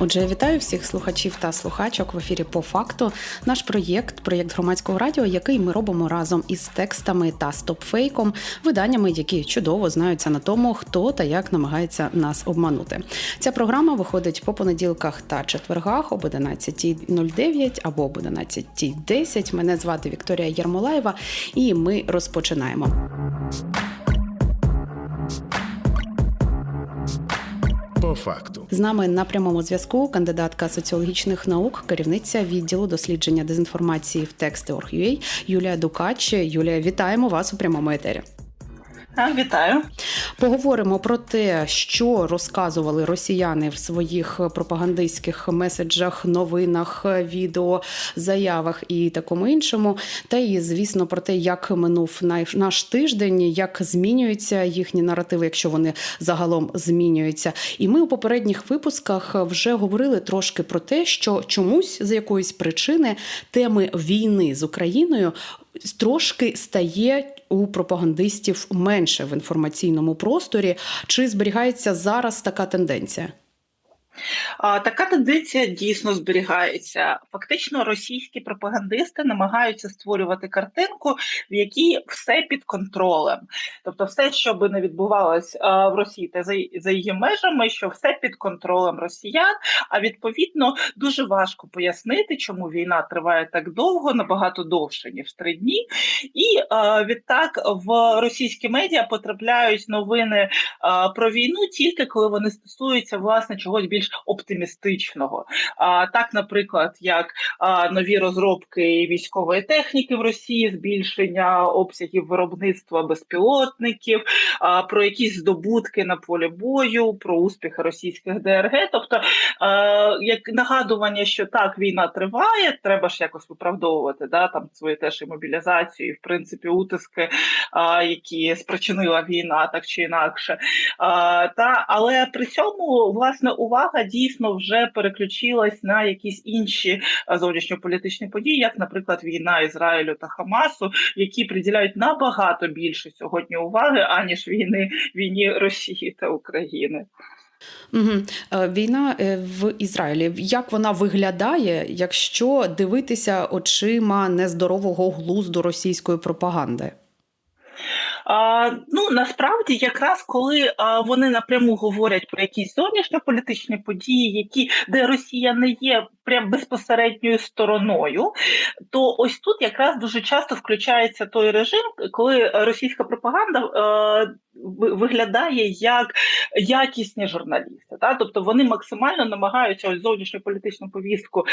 Отже, вітаю всіх слухачів та слухачок в ефірі по факту. Наш проєкт, проєкт громадського радіо, який ми робимо разом із текстами та стопфейком, виданнями, які чудово знаються на тому, хто та як намагається нас обманути. Ця програма виходить по понеділках та четвергах об 11.09 або об 11.10. Мене звати Вікторія Єрмолаєва, і ми розпочинаємо. По факту. З нами на прямому зв'язку кандидатка соціологічних наук, керівниця відділу дослідження дезінформації в тексти Юлія Дукач. Юлія, вітаємо вас у прямому етері. А, Вітаю. Поговоримо про те, що розказували росіяни в своїх пропагандистських меседжах, новинах, відео, заявах і такому іншому. Та і звісно про те, як минув наш тиждень, як змінюються їхні наративи, якщо вони загалом змінюються. І ми у попередніх випусках вже говорили трошки про те, що чомусь з якоїсь причини теми війни з Україною трошки стає у пропагандистів менше в інформаційному просторі. Чи зберігається зараз така тенденція? Така тенденція дійсно зберігається. Фактично, російські пропагандисти намагаються створювати картинку, в якій все під контролем. Тобто, все, що би не відбувалось в Росії та за її межами, що все під контролем росіян. А відповідно дуже важко пояснити, чому війна триває так довго, набагато довше ніж три дні. І відтак в російські медіа потрапляють новини про війну тільки коли вони стосуються власне чогось більш оптимістичного. А так, наприклад, як а, нові розробки військової техніки в Росії, збільшення обсягів виробництва безпілотників, а, про якісь здобутки на полі бою, про успіхи російських ДРГ. Тобто, а, як нагадування, що так війна триває, треба ж якось виправдовувати да, там свої теж і мобілізацію, і в принципі утиски, а, які спричинила війна, так чи інакше. А, та але при цьому власне увага дійсно вже переключилась на якісь інші зовнішньополітичні події, як, наприклад, війна Ізраїлю та Хамасу, які приділяють набагато більше сьогодні уваги аніж війни війні Росії та України. Угу. Війна е, в Ізраїлі. Як вона виглядає, якщо дивитися очима нездорового глузду російської пропаганди? А, Ну насправді, якраз коли а, вони напряму говорять про якісь зовнішньополітичні події, які де Росія не є прям безпосередньою стороною, то ось тут якраз дуже часто включається той режим, коли російська пропаганда е, виглядає як якісні журналісти. Та? Тобто вони максимально намагаються ось зовнішню політичну повістку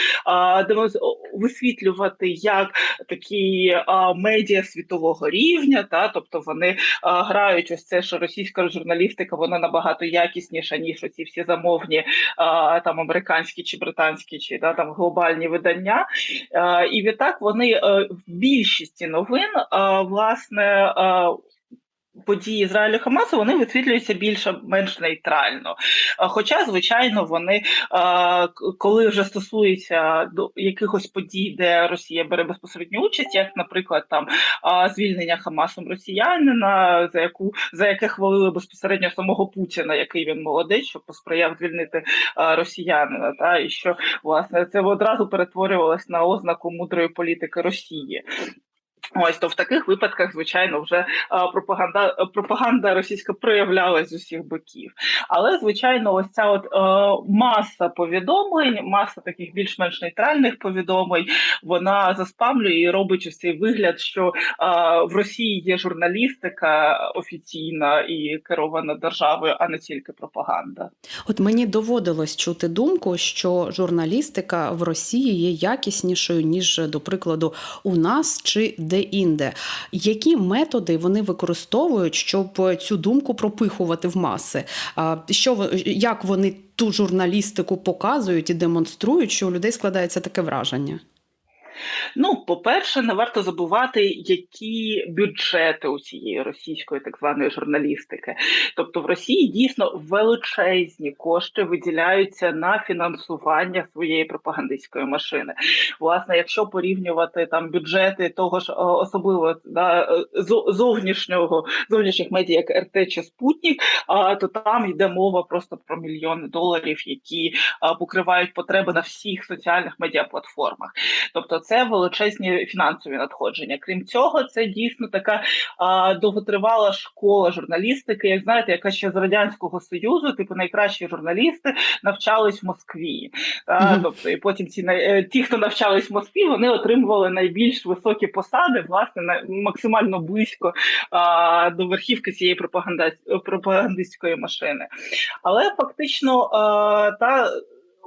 е, висвітлювати як такі е, медіа світового рівня, та? тобто вони е, грають ось це, що російська журналістика вона набагато якісніша, ніж оці всі замовні е, там американські чи британські чи да, там глобальні видання, е, і відтак вони е, в більшості новин е, власне події Ізраїлю Хамасу вони висвітлюються більше менш нейтрально. Хоча, звичайно, вони коли вже стосується до якихось подій, де Росія бере безпосередню участь, як, наприклад, там звільнення Хамасом росіянина, за яку за яке хвалили безпосередньо самого Путіна, який він молодець, що посприяв звільнити росіянина, та і що власне це одразу перетворювалось на ознаку мудрої політики Росії. Ось то в таких випадках, звичайно, вже пропаганда пропаганда російська проявлялась з усіх боків. Але, звичайно, ось ця от е, маса повідомлень, маса таких більш-менш нейтральних повідомлень, вона заспамлює і робить ось цей вигляд, що е, в Росії є журналістика офіційна і керована державою, а не тільки пропаганда. От мені доводилось чути думку, що журналістика в Росії є якіснішою ніж до прикладу у нас чи де-інде. Які методи вони використовують, щоб цю думку пропихувати в маси? Що як вони ту журналістику показують і демонструють, що у людей складається таке враження? Ну, по-перше, не варто забувати, які бюджети у цієї російської так званої журналістики. Тобто в Росії дійсно величезні кошти виділяються на фінансування своєї пропагандистської машини. Власне, якщо порівнювати там бюджети того ж особливо да, зовнішнього зовнішніх медіа, як РТ чи Спутник, а, то там йде мова просто про мільйони доларів, які покривають потреби на всіх соціальних медіаплатформах. Тобто це величезні фінансові надходження. Крім цього, це дійсно така а, довготривала школа журналістики, як знаєте, яка ще з радянського союзу, типу найкращі журналісти навчались в Москві. А, тобто, і потім ці е, ті, хто навчались в Москві, вони отримували найбільш високі посади, власне, на максимально близько а, до верхівки цієї пропагандистської машини. Але фактично а, та.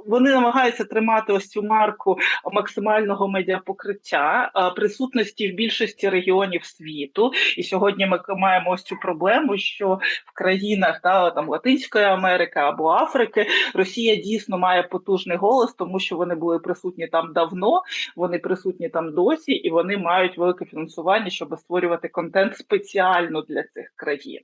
Вони намагаються тримати ось цю марку максимального медіапокриття, присутності в більшості регіонів світу. І сьогодні ми маємо ось цю проблему, що в країнах та, там, Латинської Америки або Африки Росія дійсно має потужний голос, тому що вони були присутні там давно, вони присутні там досі, і вони мають велике фінансування, щоб створювати контент спеціально для цих країн.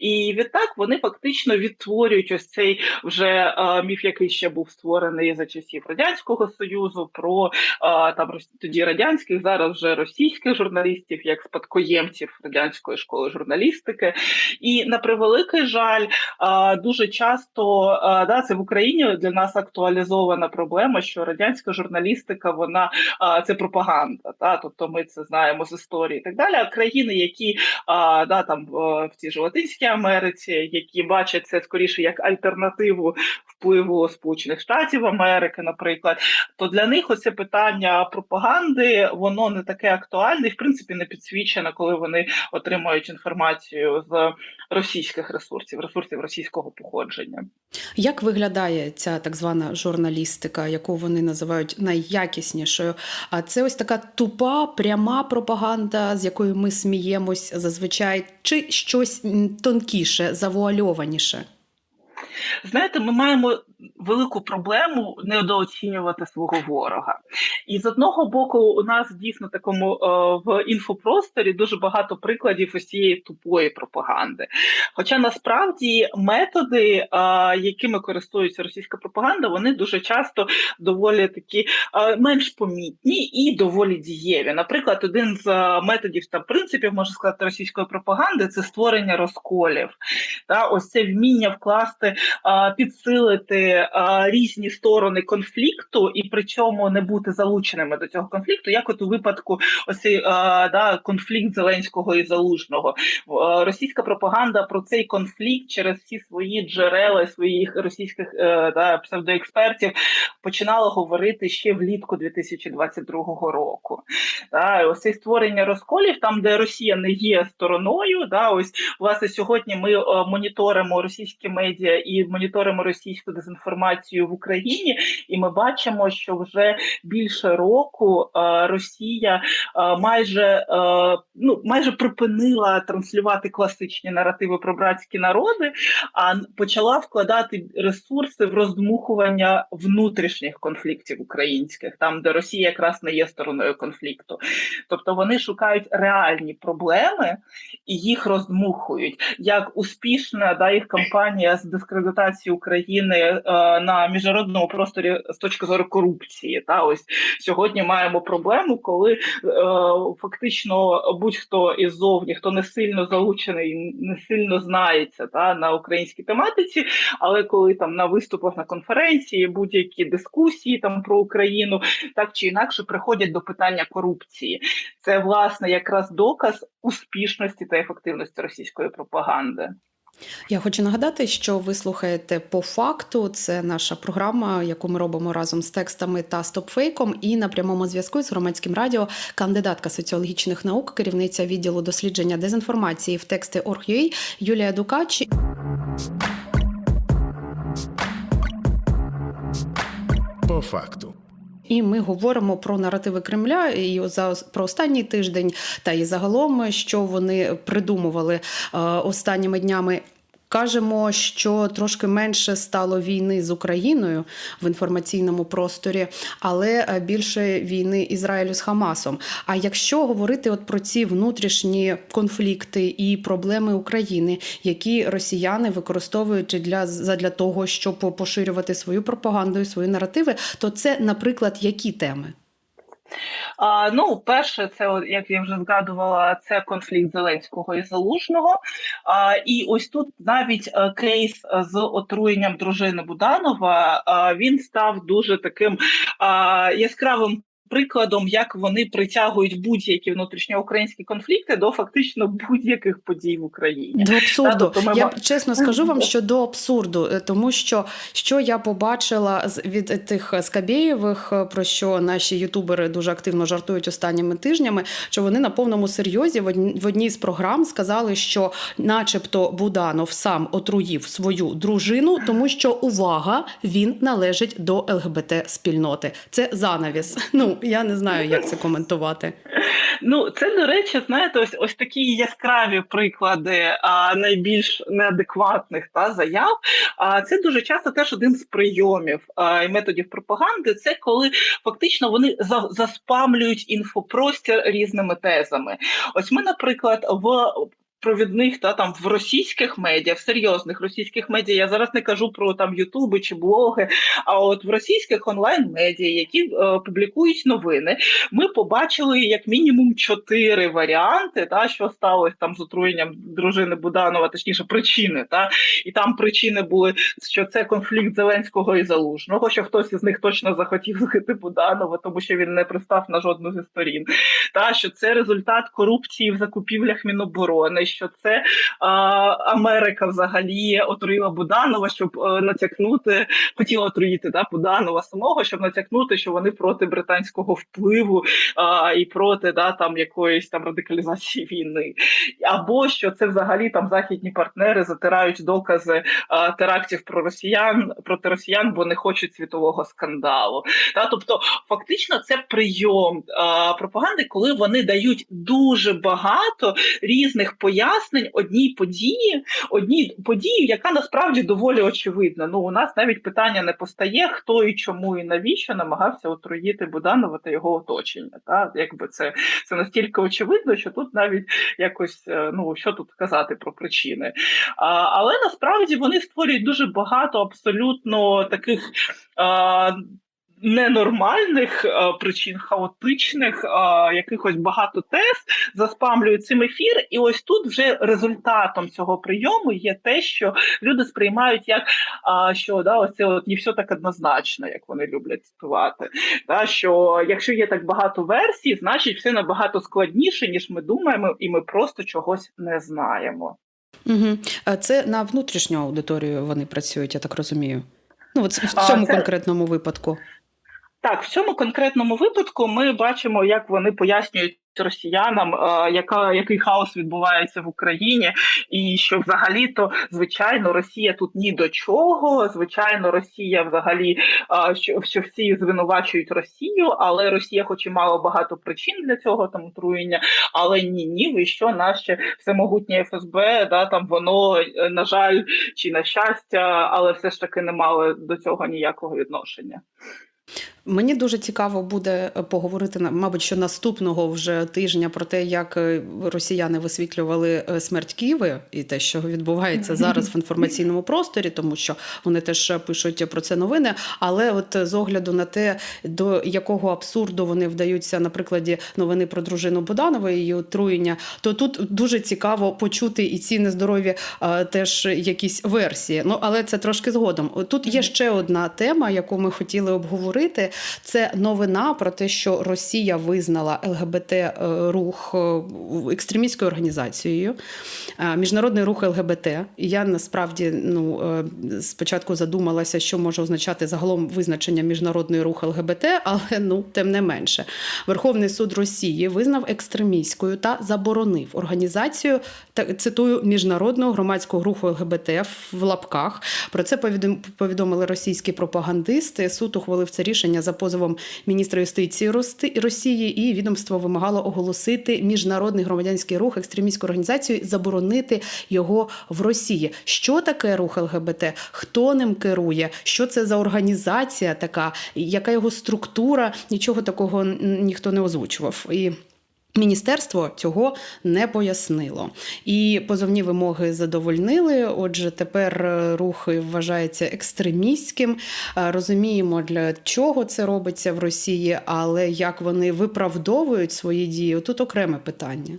І відтак вони фактично відтворюють ось цей вже міф, який ще був створений за часів радянського союзу, про е, там тоді радянських, зараз вже російських журналістів, як спадкоємців радянської школи журналістики. І на превеликий жаль, е, дуже часто е, да, це в Україні для нас актуалізована проблема, що радянська журналістика вона е, це пропаганда. Та тобто ми це знаємо з історії і так далі. А країни, які а, да, там в цій ж Латинській Америці, які бачать це скоріше як альтернативу впливу Сполучених Штатів Америки, наприклад, то для них оце питання пропаганди воно не таке актуальне і в принципі не підсвічено, коли вони отримують інформацію з російських ресурсів, ресурсів російського походження. Як виглядає ця так звана журналістика, яку вони називають найякіснішою? А це ось така тупа, пряма пропаганда, з якою ми сміємось зазвичай, чи щось тонкіше, завуальованіше? Знаєте, ми маємо велику проблему недооцінювати свого ворога. І з одного боку, у нас дійсно такому е, в інфопросторі дуже багато прикладів ось цієї тупої пропаганди. Хоча насправді методи, е, якими користується російська пропаганда, вони дуже часто доволі такі е, менш помітні і доволі дієві. Наприклад, один з е, методів та принципів можна сказати російської пропаганди це створення розколів. Та ось це вміння вкласти, а, підсилити а, різні сторони конфлікту, і при цьому не бути залученими до цього конфлікту, як от у випадку ось а, да, конфлікт Зеленського і Залужного. А, Російська пропаганда про цей конфлікт через всі свої джерела, своїх російських е, да, псевдоекспертів починала говорити ще влітку 2022 року. Да, ось це створення розколів, там, де Росія не є стороною, да, ось власне сьогодні ми е, моніторимо російські медіа і моніторимо російську дезінформацію в Україні, і ми бачимо, що вже більше року е, Росія е, майже е, ну майже припинила транслювати класичні наративи про братські народи, а почала вкладати ресурси в роздмухування внутрішніх конфліктів українських, там де Росія якраз не є стороною конфлікту. Тобто вони шукають реальні проблеми і їх роздмухують. Як успішна да, їх кампанія з дискредитації України на міжнародному просторі з точки зору корупції. Та ось сьогодні маємо проблему, коли е, фактично будь-хто іззовні, хто не сильно залучений, не сильно знається та на українській тематиці, але коли там на виступах на конференції, будь-які дискусії там про Україну, так чи інакше приходять до питання корупції. Це власне якраз доказ успішності та ефективності російської пропаганди. Я хочу нагадати, що ви слухаєте по факту. Це наша програма, яку ми робимо разом з текстами та стопфейком. І на прямому зв'язку з громадським радіо кандидатка соціологічних наук, керівниця відділу дослідження дезінформації в тексти Орг.ua Юлія Дукач. По факту. І ми говоримо про наративи Кремля і за про останній тиждень, та і загалом, що вони придумували е, останніми днями. Кажемо, що трошки менше стало війни з Україною в інформаційному просторі, але е, більше війни Ізраїлю з Хамасом. А якщо говорити от про ці внутрішні конфлікти і проблеми України, які росіяни використовують для для того, щоб поширювати свою пропаганду і свої наративи, то це, наприклад, які теми? А, Ну, перше, це як я вже згадувала, це конфлікт Зеленського і Залужного. А, І ось тут навіть кейс з отруєнням дружини Буданова а, він став дуже таким а, яскравим прикладом, як вони притягують будь-які внутрішньоукраїнські конфлікти до фактично будь-яких подій в Україні. До абсурду. Та, тобто. Я чесно скажу вам, що до абсурду, е, тому що що я побачила від тих Скабєєвих, е, про що наші ютубери дуже активно жартують останніми тижнями, що вони на повному серйозі в одній з програм сказали, що, начебто, Буданов сам отруїв свою дружину, тому що увага він належить до ЛГБТ спільноти. Це занавіс. Ну я не знаю, як це коментувати. Ну, це до речі, знаєте, ось ось такі яскраві приклади а, найбільш неадекватних та заяв. А це дуже часто теж один з прийомів а, і методів пропаганди. Це коли фактично вони за, заспамлюють інфопростір різними тезами. Ось ми, наприклад, в провідних та там в російських медіа, в серйозних російських медіа, я зараз не кажу про там Ютуби чи блоги, а от в російських онлайн-медіа, які е, публікують новини, ми побачили як мінімум чотири варіанти, та що сталося там з отруєнням дружини Буданова, точніше причини. Та І там причини були, що це конфлікт Зеленського і Залужного, що хтось із них точно захотів згити Буданова, тому що він не пристав на жодну зі сторін. Та що це результат корупції в закупівлях Міноборони що це а, Америка взагалі отруїла Буданова, щоб е, натякнути, хотіла отруїти да, Буданова самого, щоб натякнути, що вони проти британського впливу а, і проти да, там якоїсь там радикалізації війни, або що це взагалі там західні партнери затирають докази а, терактів про росіян проти росіян, бо не хочуть світового скандалу. Та, тобто, фактично, це прийом а, пропаганди, коли вони дають дуже багато різних пояснень пояснень одній події, одній події, яка насправді доволі очевидна. Ну у нас навіть питання не постає, хто і чому і навіщо намагався отруїти Буданова та його оточення. Та якби це це настільки очевидно, що тут навіть якось е, ну що тут казати про причини. А, Але насправді вони створюють дуже багато абсолютно таких. А, ненормальних а, е, причин, хаотичних, а, е, якихось багато тез заспамлюють цим ефір, і ось тут вже результатом цього прийому є те, що люди сприймають як а, що да, ось це от не все так однозначно, як вони люблять цитувати. Да, Що якщо є так багато версій, значить все набагато складніше, ніж ми думаємо, і ми просто чогось не знаємо. Угу. Це на внутрішню аудиторію вони працюють, я так розумію. Ну, от в цьому це... конкретному випадку. Так, в цьому конкретному випадку ми бачимо, як вони пояснюють росіянам, е, яка який хаос відбувається в Україні, і що взагалі-то звичайно Росія тут ні до чого. Звичайно, Росія взагалі е, що що всі звинувачують Росію, але Росія, хоч і мала багато причин для цього там отруєння, але ні, ні, ви що наше всемогутнє ФСБ, да там воно е, на жаль чи на щастя, але все ж таки не мало до цього ніякого відношення. Мені дуже цікаво буде е, поговорити мабуть, що наступного вже тижня про те, як е, росіяни висвітлювали е, смерть Києва і те, що відбувається зараз в інформаційному просторі, тому що вони теж пишуть про це новини. Але от з огляду на те, до якого абсурду вони вдаються на прикладі новини про дружину Буданова і її отруєння, то тут дуже цікаво почути і ці нездорові теж якісь версії. Ну але це трошки згодом. Тут є ще одна тема, яку ми хотіли обговорити. Це новина про те, що Росія визнала ЛГБТ е, рух е, екстремістською організацією, е, міжнародний рух ЛГБТ. І я насправді ну спочатку задумалася, що може означати загалом визначення міжнародний рух ЛГБТ, але ну тим не менше, Верховний суд Росії визнав екстремістською та заборонив організацію та цитую міжнародного громадського руху ЛГБТ в лапках. Про це повідомили російські пропагандисти. Суд ухвалив це рішення за позовом міністра юстиції Росії, і відомство вимагало оголосити міжнародний громадянський рух екстремістську організацію, і заборонити його в Росії. Що таке рух ЛГБТ? Хто ним керує? Що це за організація така? Яка його структура? Нічого такого ніхто не озвучував. І Міністерство цього не пояснило, і позовні вимоги задовольнили. Отже, тепер е, рух вважається екстремістським. Е, Розуміємо, для чого це робиться в Росії, але як вони виправдовують свої дії, тут окреме питання.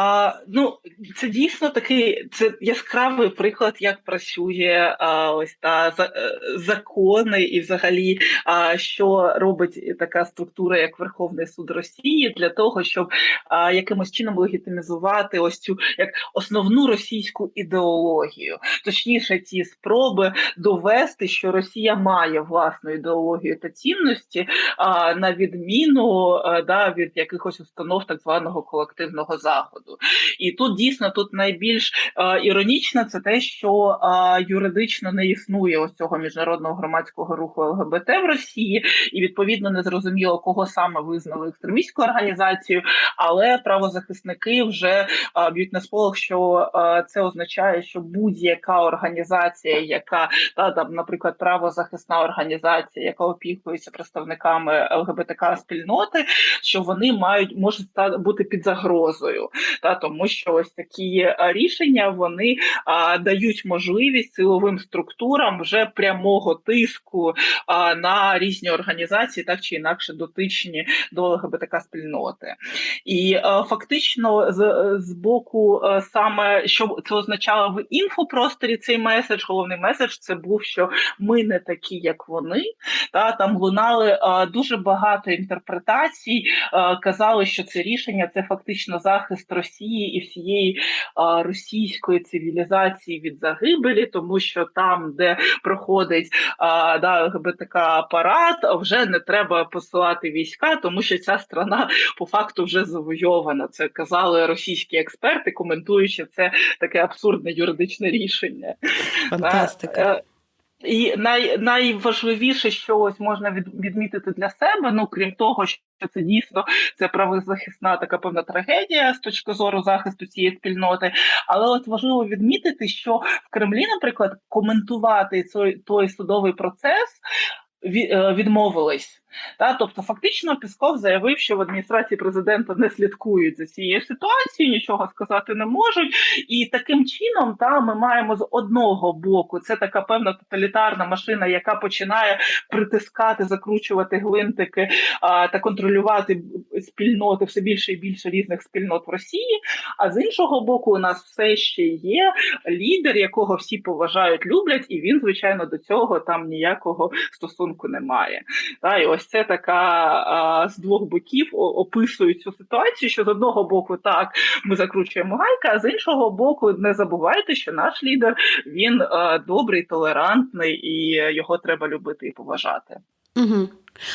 А, ну, це дійсно такий це яскравий приклад, як працює а, ось та за, е, закони, і взагалі, а, що робить така структура, як Верховний суд Росії, для того, щоб а, якимось чином легітимізувати ось цю як основну російську ідеологію, точніше, ті спроби довести, що Росія має власну ідеологію та цінності, а, на відміну а, да, від якихось установ так званого колективного заходу. І тут дійсно тут найбільш е, іронічно це те, що е, юридично не існує ось цього міжнародного громадського руху ЛГБТ в Росії, і відповідно не зрозуміло, кого саме визнали екстремістською організацією, але правозахисники вже е, б'ють на сполох, що е, це означає, що будь-яка організація, яка та там, наприклад, правозахисна організація, яка опікується представниками ЛГБТК спільноти, що вони мають можуть бути під загрозою та тому, що ось такі е, рішення вони а, дають можливість силовим структурам вже прямого тиску а, на різні організації, так чи інакше дотичні до ЛГБТК спільноти, і е, фактично з, з боку е, саме що це означало в інфопросторі цей меседж. Головний меседж це був, що ми не такі, як вони. Та там лунали е, дуже багато інтерпретацій. е, казали, що це рішення це фактично захист Росії і всієї а, російської цивілізації від загибелі, тому що там, де проходить а, да, ЛГБТК апарат, вже не треба посилати війська, тому що ця страна по факту вже завойована. Це казали російські експерти, коментуючи це таке абсурдне юридичне рішення. Фантастика. І най, найважливіше, що ось можна від, відмітити для себе, ну крім того, що це дійсно це правозахисна така певна трагедія з точки зору захисту цієї спільноти. Але от важливо відмітити, що в Кремлі, наприклад, коментувати той, той судовий процес е, відмовились. Та, тобто, фактично, Пісков заявив, що в адміністрації президента не слідкують за цією ситуацією, нічого сказати не можуть. І таким чином, та ми маємо з одного боку це така певна тоталітарна машина, яка починає притискати, закручувати гвинтики а, та контролювати спільноти все більше і більше різних спільнот в Росії. А з іншого боку, у нас все ще є лідер, якого всі поважають, люблять, і він, звичайно, до цього там ніякого стосунку не має. Та, і ось це така а, з двох боків описує цю ситуацію, що з одного боку так ми закручуємо гайка, а з іншого боку, не забувайте, що наш лідер він а, добрий, толерантний, і його треба любити і поважати. Угу.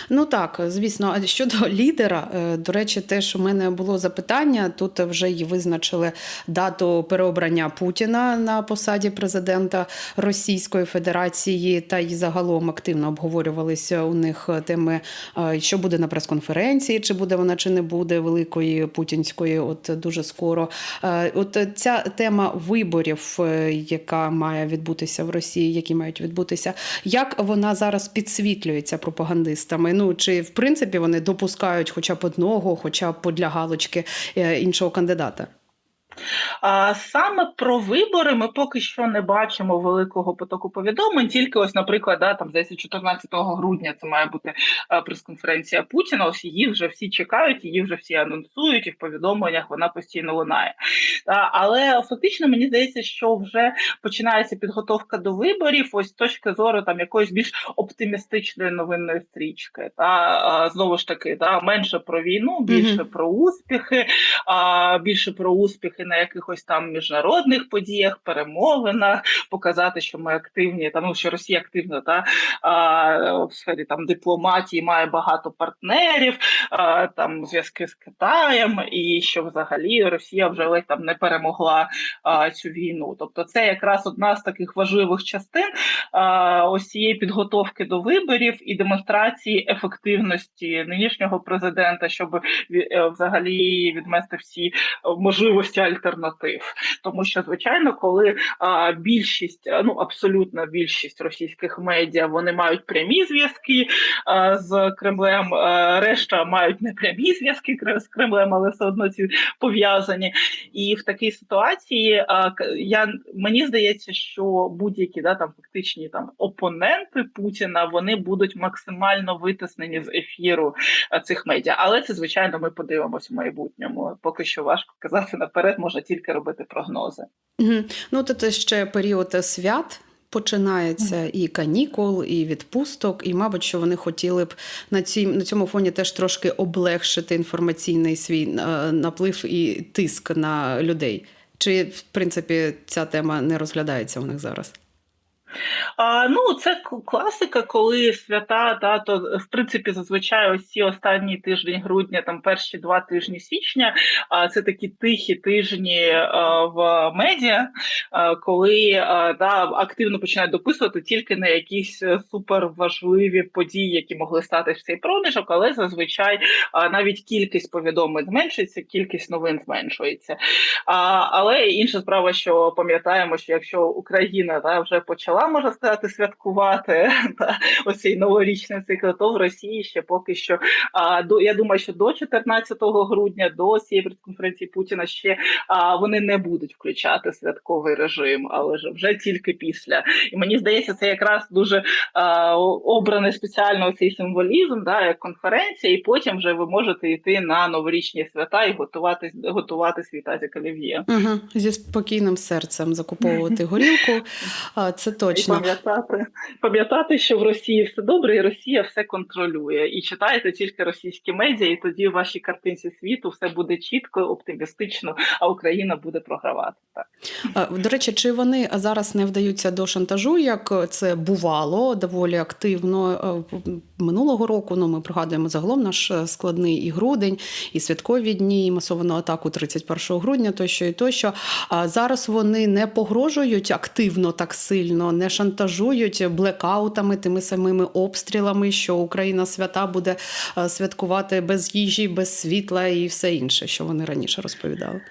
Ну так, звісно. А щодо лідера, е, до речі, теж у мене було запитання. Тут вже й визначили дату переобрання Путіна на посаді президента Російської Федерації, та й загалом активно обговорювалися у них теми, е, що буде на прес-конференції, чи буде вона, чи не буде великої путінської. От дуже скоро. Е, От ця тема виборів, яка має відбутися в Росії, які мають відбутися, як вона зараз підсвітлюється пропагандистами? Ну чи в принципі вони допускають хоча б одного, хоча б для галочки е, іншого кандидата? Саме про вибори ми поки що не бачимо великого потоку повідомлень. Тільки ось, наприклад, да, там здається, 14 грудня це має бути е, прес-конференція Путіна. Ось її вже всі чекають, її вже всі анонсують, і в повідомленнях вона постійно лунає. Але фактично мені здається, що вже починається підготовка до виборів. Ось з точки зору там якоїсь більш оптимістичної новинної стрічки. Та знову ж таки, та менше про війну, більше Мгм. про успіхи, більше про успіхи виступати на якихось там міжнародних подіях, перемовинах, показати, що ми активні, там ну що Росія активна та а, в сфері там дипломатії має багато партнерів, а, там зв'язки з Китаєм, і що взагалі Росія вже ледь там не перемогла а, цю війну. Тобто, це якраз одна з таких важливих частин а, ось цієї підготовки до виборів і демонстрації ефективності нинішнього президента, щоб е, взагалі відмести всі можливості альтернатив. Тому що, звичайно, коли а, більшість, ну абсолютна більшість російських медіа вони мають прямі зв'язки а, з Кремлем, а, решта мають непрямі зв'язки з Кремлем, але все одно ці пов'язані. І в такій ситуації а, я мені здається, що будь-які да там фактичні там опоненти Путіна вони будуть максимально витиснені з ефіру цих медіа. Але це звичайно ми подивимося в майбутньому. Поки що важко казати наперед, можна тільки робити прогнози. Мгм. Ну, то це ще період свят. Починається і канікул, і відпусток, і, мабуть, що вони хотіли б на цій на цьому фоні теж трошки облегшити інформаційний свій е, наплив і тиск на людей. Чи в принципі ця тема не розглядається у них зараз? А, ну, це класика, коли свята, да, то в принципі зазвичай ось останні тиждень грудня, там перші два тижні січня, а це такі тихі тижні а, в медіа, а, коли а, да, активно починають дописувати тільки на якісь е, суперважливі події, які могли стати в цей проміжок, але зазвичай а, навіть кількість повідомлень зменшується, кількість новин зменшується. А, але інша справа, що пам'ятаємо, що якщо Україна та, вже почала, можна сказати, святкувати та, оцей новорічний цикл, то в Росії ще поки що. А, до, я думаю, що до 14 грудня, до цієї прес-конференції Путіна ще а, вони не будуть включати святковий режим, але ж вже тільки після. І мені здається, це якраз дуже а, обраний спеціально цей символізм, да, як конференція, і потім вже ви можете йти на новорічні свята і готувати, готувати свій тазик олів'є. Угу. Зі спокійним серцем закуповувати горілку. Це І точно. пам'ятати, пам'ятати, що в Росії все добре, і Росія все контролює. І читайте тільки російські медіа, і тоді в вашій картинці світу все буде чітко, оптимістично, а Україна буде програвати. Так. До речі, чи вони зараз не вдаються до шантажу, як це бувало доволі активно е, минулого року? Ну, ми пригадуємо загалом наш е, складний і грудень, і святкові дні, і масовану атаку 31 грудня, тощо і тощо. А зараз вони не погрожують активно так сильно, не шантажують блекаутами, тими самими обстрілами, що Україна свята буде е, святкувати без їжі, без світла і все інше, що вони раніше розповідали.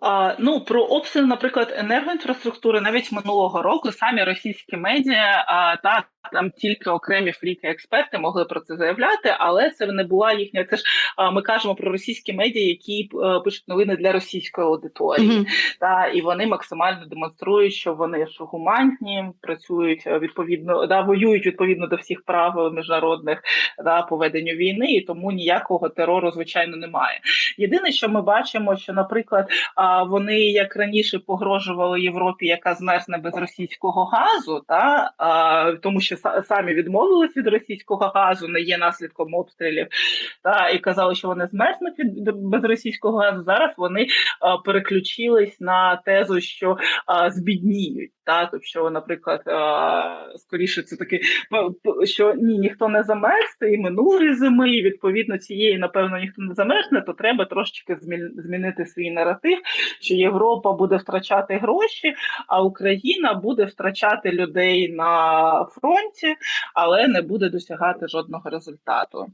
А, ну про обстріл, наприклад, енергоінфраструктури навіть минулого року самі російські медіа а, та там тільки окремі фріки-експерти могли про це заявляти, але це не була їхня. Це ж а, ми кажемо про російські медіа, які е, пишуть новини для російської аудиторії. Мгм. Та і вони максимально демонструють, що вони ж гуманні, працюють е, відповідно, да воюють відповідно до всіх правил міжнародних да по веденню війни, і тому ніякого терору звичайно немає. Єдине, що ми бачимо, що, наприклад, вони як раніше погрожували Європі, яка змерзне без російського газу, та а, тому що самі відмовились від російського газу, не є наслідком обстрілів, та і казали, що вони змерзнуть від без російського газу. Зараз вони а, переключились на тезу, що а, збідніють. Та тобто, що, наприклад, а, скоріше це таки що ні, ніхто не замерзне і минулої зими, і відповідно цієї, напевно, ніхто не замерзне, то треба трошечки змін- змінити свій наратив, що Європа буде втрачати гроші, а Україна буде втрачати людей на фронті, але не буде досягати жодного результату.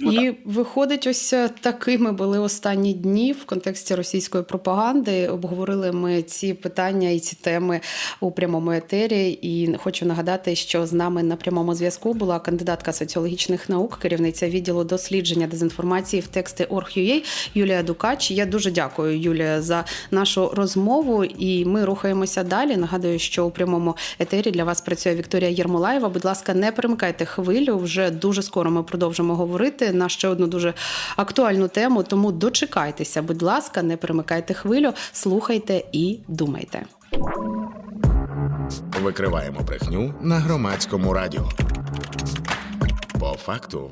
Ну, І виходить, ось е, такими були останні дні в контексті російської пропаганди. Обговорили ми ці питання і ці теми у прямому етері. І хочу нагадати, що з нами на прямому зв'язку була кандидатка соціологічних наук, керівниця відділу дослідження дезінформації в тексти Орг.ua Юлія Дукач. Я дуже дякую, Юлія, за нашу розмову. І ми рухаємося далі. Нагадую, що у прямому етері для вас працює Вікторія Єрмолаєва. Будь ласка, не перемикайте хвилю. Вже дуже скоро ми продовжимо говорити на ще одну дуже актуальну тему. Тому дочекайтеся, будь ласка, не перемикайте хвилю, слухайте і думайте. Викриваємо брехню на громадському радіо. По факту